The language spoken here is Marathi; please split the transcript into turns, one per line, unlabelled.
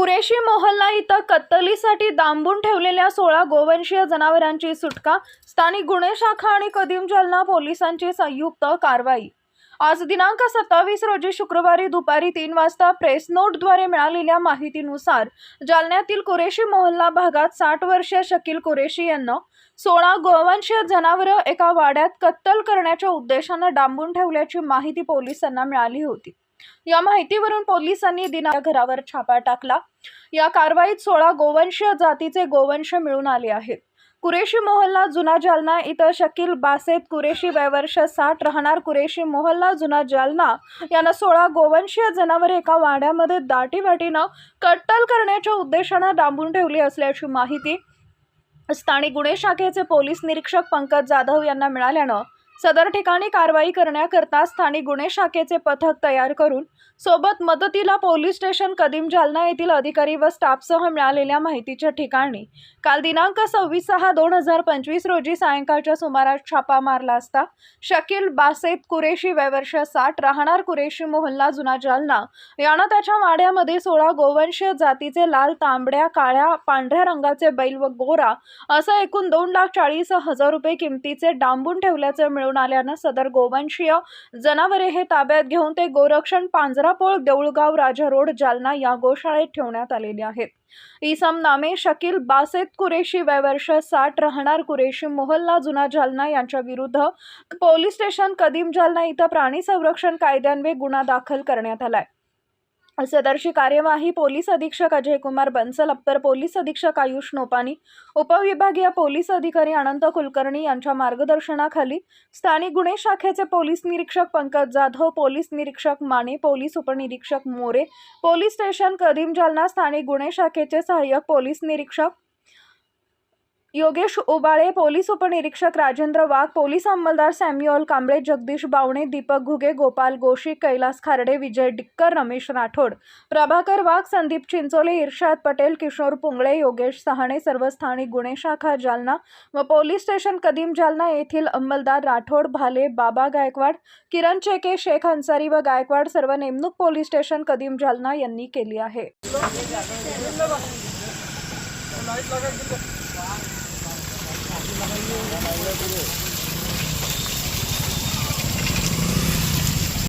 कुरेशी मोहल्ला इथं कत्तलीसाठी दांबून ठेवलेल्या सोळा गोवंशीय जनावरांची सुटका स्थानिक गुन्हे शाखा आणि कदीम जालना पोलिसांची संयुक्त कारवाई. आज दिनांक सत्तावीस रोजी शुक्रवारी दुपारी तीन वाजता प्रेस नोटद्वारे मिळालेल्या माहितीनुसार जालन्यातील कुरेशी मोहल्ला भागात साठ वर्षीय शकील कुरेशी यांना सोळा गोवंशीय जनावरं एका वाड्यात कत्तल करण्याच्या उद्देशानं डांबून ठेवल्याची माहिती पोलिसांना मिळाली होती. या माहितीवरून पोलिसांनी दिना घरावर छापा टाकला. या कारवाईत सोळा गोवंशीय जातीचे गोवंश मिळून आले आहेत. कुरेशी मोहल्ला जुना जालना इथं शकील बासेत कुरेशी वयवर्ष साठ राहणार कुरेशी मोहल्ला जुना जालना यांना सोळा गोवंशीय जनावरे एका वाड्यामध्ये दाटीवाटीनं कट्टल करण्याच्या उद्देशानं डांबून ठेवली असल्याची माहिती स्थानिक गुन्हे शाखेचे पोलीस निरीक्षक पंकज जाधव यांना मिळाल्यानं सदर ठिकाणी कारवाई करण्याकरता स्थानिक गुन्हे शाखेचे पथक तयार करून सोबत मदतीला पोलीस स्टेशन कदीम जालना येथील अधिकारी व स्टाफसह मिळालेल्या माहितीच्या ठिकाणी काल दिनांक सव्वीस सहा दोन हजार पंचवीस रोजी सायंकाळच्या सुमारास छापा मारला असता शकील बासेत कुरेशी वयवर्ष साठ राहणार कुरेशी मोहल्ला जुना जालना यानं त्याच्या वाड्यामध्ये सोळा गोवंशीय जातीचे लाल तांबड्या काळ्या पांढऱ्या रंगाचे बैल व गोरा असं एकूण दोन लाख चाळीस हजार रुपये किमतीचे डांबून ठेवल्याचं मिळून आल्यानं सदर गोवंशीय जनावरे हे ताब्यात घेऊन ते गोरक्षण पांजरापोळ देऊळगाव राजा रोड जालना या गोशाळेत ठेवण्यात आलेले आहेत. इसम नामे शकील बासेत कुरेशी वयवर्ष साठ राहणार कुरेशी मोहल्ला जुना जालना यांच्या विरुद्ध पोलीस स्टेशन कदीम जालना इथं प्राणी संरक्षण कायद्यान्वये गुन्हा दाखल करण्यात आलाय. सदरची कार्यवाही पोलीस अधीक्षक अजय कुमार बन्सल अप्पर पोलीस अधीक्षक आयुष नोपानी उपविभागीय पोलीस अधिकारी अनंत कुलकर्णी यांच्या मार्गदर्शनाखाली स्थानिक गुन्हे शाखेचे पोलीस निरीक्षक पंकज जाधव पोलीस निरीक्षक माने पोलीस उपनिरीक्षक मोरे पोलीस स्टेशन कदीम जालना स्थानिक गुन्हे शाखेचे सहाय्यक पोलीस निरीक्षक योगेश उबाळे पोलीस उपनिरीक्षक राजेंद्र वाघ पोलीस अंमलदार सॅम्युअल कांबळे जगदीश बावणे दीपक घुगे गोपाल गोशी कैलास खारडे विजय डिक्कर रमेश राठोड प्रभाकर वाघ संदीप चिंचोले इर्शाद पटेल किशोर पुंगळे योगेश सहाणे सर्व स्थानिक गुन्हे शाखा जालना व पोलीस स्टेशन कदीम जालना येथील अंमलदार राठोड भाले बाबा गायकवाड किरण चेके शेख अन्सारी व गायकवाड सर्व नेमणूक पोलीस स्टेशन कदीम जालना यांनी केली आहे. Masih.